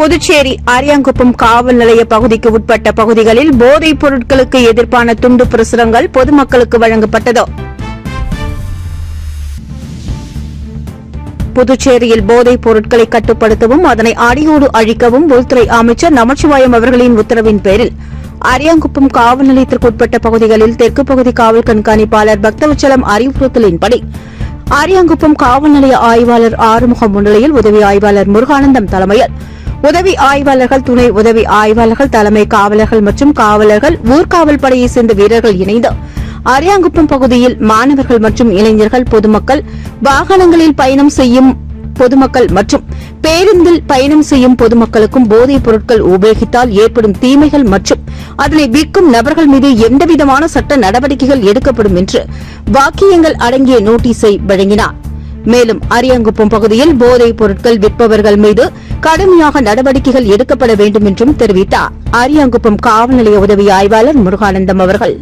புதுச்சேரி அரியாங்குப்பம் காவல் நிலைய பகுதிக்கு உட்பட்ட பகுதிகளில் போதைப் பொருட்களுக்கு எதிர்ப்பான துண்டு பிரசுரங்கள் பொதுமக்களுக்கு வழங்கப்பட்டது. புதுச்சேரியில் போதைப் பொருட்களை கட்டுப்படுத்தவும் அதனை அடியோடு அழிக்கவும் உள்துறை அமைச்சர் நமச்சிவாயம் அவர்களின் உத்தரவின் பேரில் அரியாங்குப்பம் காவல் நிலையத்திற்குட்பட்ட பகுதிகளில் தெற்கு பகுதி காவல் கண்காணிப்பாளர் பக்தவச்சலம் அறிவுறுத்தலின்படி அரியாங்குப்பம் காவல் நிலைய ஆய்வாளர் ஆறுமுகம் முன்னிலையில் உதவி ஆய்வாளர் முருகானந்தம் தலைமையில் உதவி ஆய்வாளர்கள் துணை உதவி ஆய்வாளர்கள் தலைமை காவலர்கள் மற்றும் காவலர்கள் ஊர்காவல் படையை சேர்ந்த வீரர்கள் இணைந்து அரியாங்குப்பம் பகுதியில் மாணவர்கள் மற்றும் இளைஞர்கள் பொதுமக்கள் வாகனங்களில் பயணம் செய்யும் பொதுமக்கள் மற்றும் பேருந்தில் பயணம் செய்யும் பொதுமக்களுக்கும் போதைப் பொருட்கள் உபயோகித்தால் ஏற்படும் தீமைகள் மற்றும் அதனை விற்கும் நபர்கள் மீது எந்தவிதமான சட்ட நடவடிக்கைகள் எடுக்கப்படும் என்று வாக்கியங்கள் அடங்கிய நோட்டீஸை வழங்கினார். மேலும் அரியாங்குப்பம் பகுதியில் போதைப் பொருட்கள் விற்பவர்கள் மீது கடுமையாக நடவடிக்கைகள் எடுக்கப்பட வேண்டும் என்றும் தெரிவித்தார். அரியாங்குப்பம் காவல் நிலைய உதவி ஆய்வாளர் முருகானந்தம் அவர்கள்.